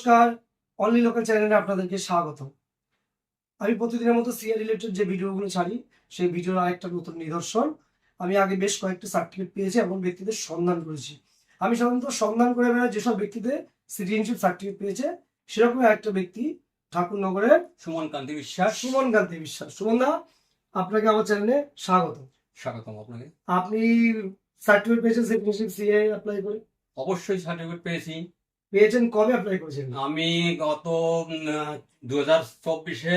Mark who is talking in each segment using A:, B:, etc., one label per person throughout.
A: নমস্কার only local চ্যানেলে আপনাদেরকে স্বাগত আমি প্রতিদিনের মতো সিআর রিলেটেড যে ভিডিওগুলো ছাড়ি সেই ভিডিওর আরেকটা নতুন নিদর্শন। আমি আগে বেশ কয়েকটা সার্টিফিকেট পেয়েছি এমন ব্যক্তিদের সন্ধান করেছি। আমি সাধারণত সন্ধান করে বেড়াই যেসব ব্যক্তিদের সিটিজেনশিপ সার্টিফিকেট পেয়েছে সেরকম একটা ব্যক্তি ঠাকুরনগরের
B: সুমন কান্তি বিশ্বাস।
A: সুমন কান্তি বিশ্বাস। সুমন দা আপনাকে আমার চ্যানেলে স্বাগত
B: স্বাগতম আপনাকে।
A: আপনি সার্টিফিকেট পেয়েছেন সিটিজেনশিপ সিএ অ্যাপ্লাই করে?
B: অবশ্যই সার্টিফিকেট পেয়েছি।
A: পেয়েছেন কবে অ্যাপ্লাই করেছেন?
B: আমি গত দু হাজার চব্বিশে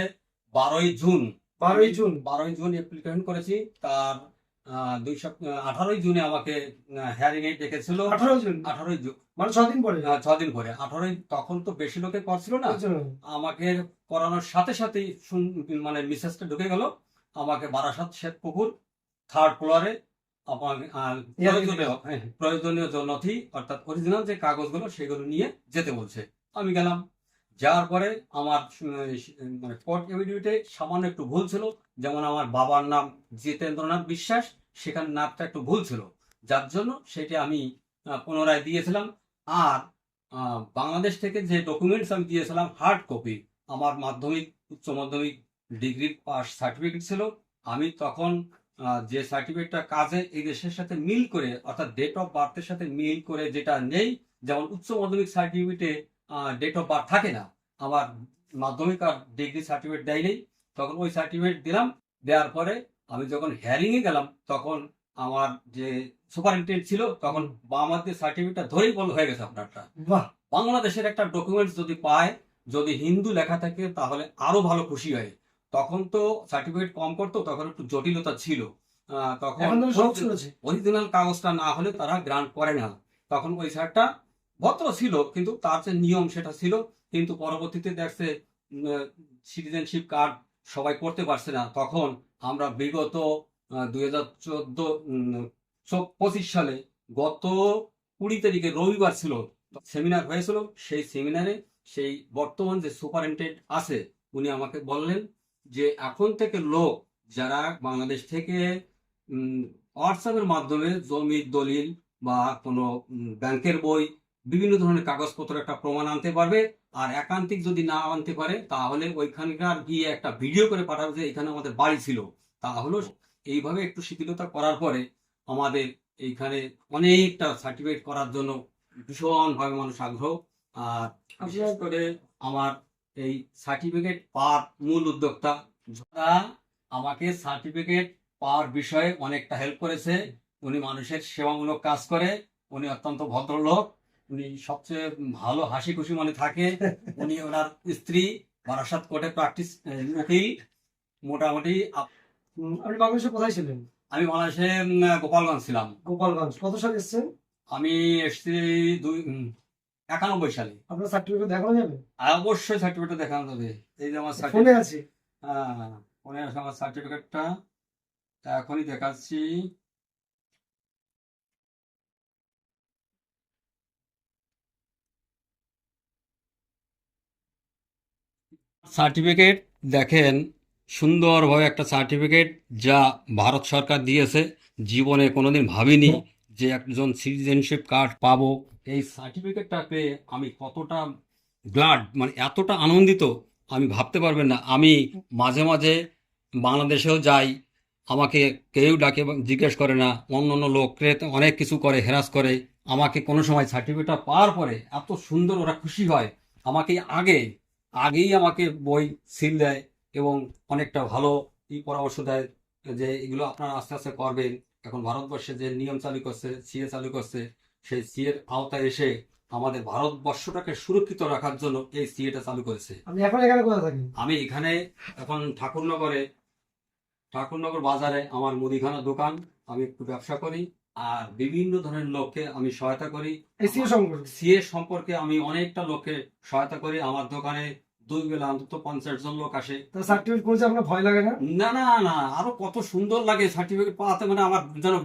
B: বারোই জুন
A: বারোই জুন।
B: বারোই জুন অ্যাপ্লিকেশন করেছি। তার দুই সপ্তাহ আঠারোই জুনে আমাকে হ্যারিং এ ডেকেছিল।
A: আঠারো জুন?
B: আঠারোই জুন।
A: মানে ছদিন পরে?
B: আহ, ছদিন পরে। আঠারোই তখন তো বেশি লোকে করছিল না। আমাকে করানোর সাথে সাথেই মানে মিসেসটা ঢুকে গেল। আমাকে বারাসাত শেখ পুকুর থার্ড ফ্লোরে প্রয়োজনীয় হ্যাঁ, প্রয়োজনীয় যে নথি অর্থাৎ অরিজিনাল যে কাগজগুলো সেগুলো নিয়ে যেতে বলছে। আমি গেলাম। যাওয়ার পরে আমার মানে কোর্ট এভিডিউটে সামান্য একটু ভুল ছিল। যেমন আমার বাবার নাম জিতেন্দ্রনাথ বিশ্বাস সেখানে নামটা একটু ভুল ছিল। যার জন্য সেটা আমি পুনরায় দিয়েছিলাম। আর বাংলাদেশ থেকে যে ডকুমেন্টস আমি দিয়েছিলাম হার্ড কপি আমার মাধ্যমিক উচ্চ মাধ্যমিক ডিগ্রি পাস সার্টিফিকেট ছিল। আমি তখন যে সার্টিফিকেটটা কাজে এই দেশের সাথে মিল করে অর্থাৎ ডেট অফ বার্থের সাথে মিল করে যেটা নেই যেমন উচ্চ মাধ্যমিক সার্টিফিকেটে ডেট অফ বার্থ থাকে না আমার মাধ্যমিক আর ডিগ্রি সার্টিফিকেট দেয় নেই তখন ওই সার্টিফিকেট দিলাম দেওয়ার পরে আমি যখন হ্যারিং এ গেলাম তখন আমার যে সুপারিনটেন্ডেন্ট ছিল তখন আমার যে সার্টিফিকেটটা ধরেই বল হয়ে গেছে আপনারটা।
A: বাহ!
B: বাংলাদেশের একটা ডকুমেন্টস যদি পায় যদি হিন্দু লেখা থাকে তাহলে আরও ভালো খুশি হয়। তখন তো সার্টিফিকেট কম করতো তখন একটু জটিলতা ছিল। তখন অরিজিনাল কাগজটা না হলে তারা গ্রান্ট করে না। তখন ওই স্যারটা ভদ্র ছিল কিন্তু তার যে নিয়ম সেটা ছিল কিন্তু পরবর্তীতে দেখছে সিটিজেনশিপ কার্ড সবাই করতে পারছে না। তখন আমরা বিগত দুই হাজার চোদ্দ পঁচিশ সালে গত কুড়ি তারিখে রবিবার ছিল সেমিনার হয়েছিল। সেই সেমিনারে সেই বর্তমান যে সুপারিনটেন্ডেন্ট আছে উনি আমাকে বললেন যে এখন থেকে লোক যারা বাংলাদেশ থেকে হোয়াটসঅ্যাপের মাধ্যমে জমির দলিল বা কোনো ব্যাংকের বই বিভিন্ন ধরনের কাগজপত্র একটা প্রমাণ আনতে পারবে। আর একান্তিক যদি না আনতে পারে তাহলে ওইখানকার গিয়ে একটা ভিডিও করে পাঠাবে যে এখানে আমাদের বাড়ি ছিল। তাহলে এইভাবে একটু শিথিলতা করার পরে আমাদের এইখানে অনেকটা সার্টিফিকেট করার জন্য ভীষণভাবে মানুষ আগ্রহ। আর বিশেষ করে আমার এই সার্টিফিকেট পাওয়ার মূল উদ্যোক্তা। যারা আমাকে সার্টিফিকেট পাওয়ার বিষয়ে অনেকটা হেল্প করেছে উনি মানুষের সেবামূলক কাজ করে উনি অত্যন্ত ভদ্রলোক উনি সবচেয়ে ভালো হাসি খুশি মনে থাকে উনি ওনার স্ত্রী বারাসাত কোর্টে প্র্যাকটিস উকিল মোটামুটি আপ-
A: আপনি বাংলাদেশে কোথায় ছিলেন?
B: আমি বাংলাদেশে গোপালগঞ্জ ছিলাম।
A: গোপালগঞ্জ কত সালে এসেছেন?
B: আমি এসেছি দুই একানব্বই সালে।
A: আপনার সার্টিফিকেট দেখানো যাবে?
B: অবশ্যই সার্টিফিকেট দেখানো যাবে। এই যে আমার
A: ফোনে আছে।
B: হ্যাঁ মনে আছে আমার সার্টিফিকেটটা এখনই দেখাচ্ছি। সার্টিফিকেট দেখেন সুন্দরভাবে একটা সার্টিফিকেট যা ভারত সরকার দিয়েছে। জীবনে কোনোদিন ভাবিনি। যে একজন সিটিজেনশিপ কার্ড পাবো, এই সার্টিফিকেটটা পেয়ে আমি কতটা গ্লাড মানে এতটা আনন্দিত, আমি ভাবতে পারবেন না। আমি মাঝে মাঝে বাংলাদেশেও যাই, আমাকে কেউ ডাকে জিজ্ঞেস করে না অন্য অন্য লোককে অনেক কিছু করে হেরাস করে, আমাকে কোনো সময় সার্টিফিকেটটা পাওয়ার পরে এত সুন্দর ওরা খুশি হয়। আমাকে আগে, আগেই আমাকে বই সিল দেয় এবং অনেকটা ভালো পরামর্শ দেয় যে এগুলো আপনারা আস্তে আস্তে করবেন। এখন ভারতবর্ষে যে নিয়ম চালু করছে সিএ চালু করছে সেই সিএর আওতায় এসে আমাদের ভারতবর্ষটাকে সুরক্ষিত রাখার জন্য এই সিএটা চালু করেছে।
A: আপনি এখন এখানে কোথায় থাকেন?
B: আমি এখানে এখন ঠাকুরনগরে ঠাকুরনগর বাজারে আমার মুদিখানা দোকান আমি একটু ব্যবসা করি আর বিভিন্ন ধরনের লোককে আমি সহায়তা করি। সিএ সম্পর্কে আমি অনেকটা লোককে সহায়তা করি। আমার দোকানে দুই বেলা অন্তত পঞ্চাশ জন লোক আসে।
A: তো সার্টিফিকেট করেছে আপনার ভয় লাগে না?
B: না না না আরও কত সুন্দর লাগে সার্টিফিকেট পাওয়াতে মানে আমার যেন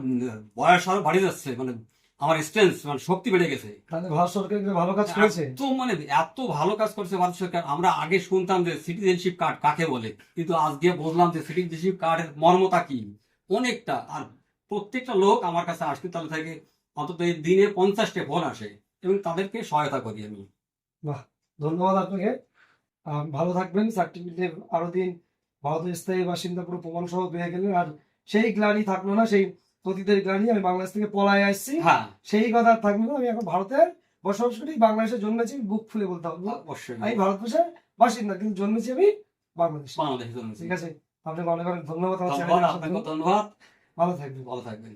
B: বয়স আরও বাড়ি যাচ্ছে মানে আমার স্ট্রেংথ মানে শক্তি বেড়ে গেছে।
A: তাহলে ভারত সরকার ভালো কাজ করেছে?
B: এত মানে এত ভালো কাজ করছে ভারত সরকার আমরা আগে শুনতাম যে সিটিজেনশিপ কার্ড কাকে বলে কিন্তু আজকে বুঝলাম যে সিটিজেনশিপ কার্ডের মর্মতা কি অনেকটা আর প্রত্যেকটা লোক আমার কাছে হাসপাতাল থেকে অন্তত এই দিনে পঞ্চাশটা ফোন আসে এবং তাদেরকে সহায়তা করি আমি।
A: বাহ। ধন্যবাদ আপনাকে। ভালো থাকবেন সার্টিফিকেট আরও দিন ভারতের স্থায়ী বাসিন্দা পুরো প্রমাণ সহ পেয়ে গেলেন। আর সেই গ্লানি থাকল না সেই অতীতের গ্লানি আমি বাংলাদেশ থেকে পলায় আসছি।
B: হ্যাঁ।
A: সেই কথা আর থাকল না আমি এখন ভারতে বসবাস করি বাংলাদেশে জন্মেছি বুক খুলে বলতে হবে।
B: অবশ্যই।
A: আমি ভারতবর্ষের বাসিন্দা কিন্তু জন্মেছি আমি বাংলাদেশ।
B: বাংলাদেশে জন্মেছি।
A: ঠিক আছে? আপনাকে অনেক অনেক ধন্যবাদ
B: ধন্যবাদ আপনাকে ধন্যবাদ।
A: ভালো থাকবেন।
B: ভালো থাকবেন।